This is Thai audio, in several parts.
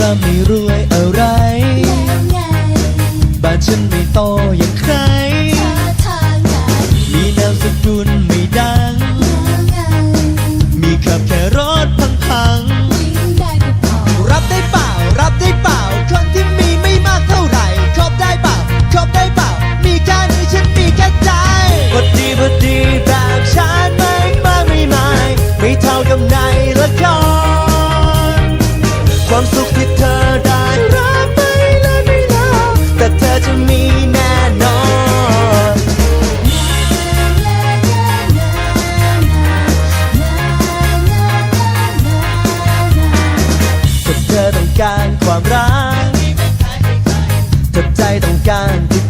ร่ำไม่รวยอะไรแล้วไงบ้านฉันไม่โตอย่างใครท่าทางไหนมีแนวสกุลไม่ดังแล้วไงมีขับแค่รถพังวิ่งได้ก็พอๆรับได้เปล่า รับได้เปล่า คนที่มีไม่มากเท่าไหร่ ครบได้เปล่า ครบได้เปล่า มีแค่นี้ฉันมีแค่ใจพอดีพอดีแบบฉันไม่มากไม่ไม่ไม่เท่ากับในละครความสุข ความรักถ้าใจต้องการที่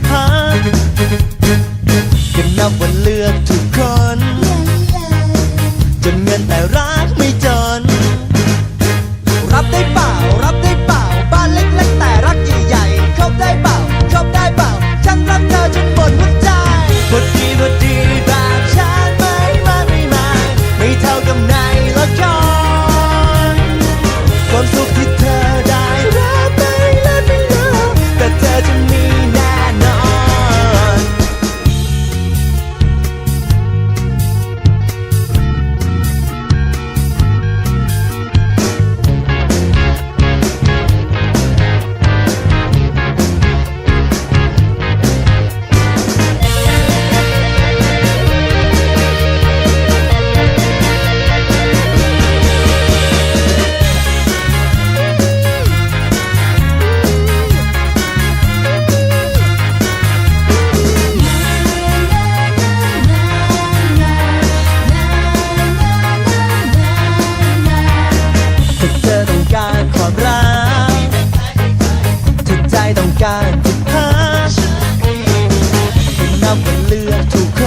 electrical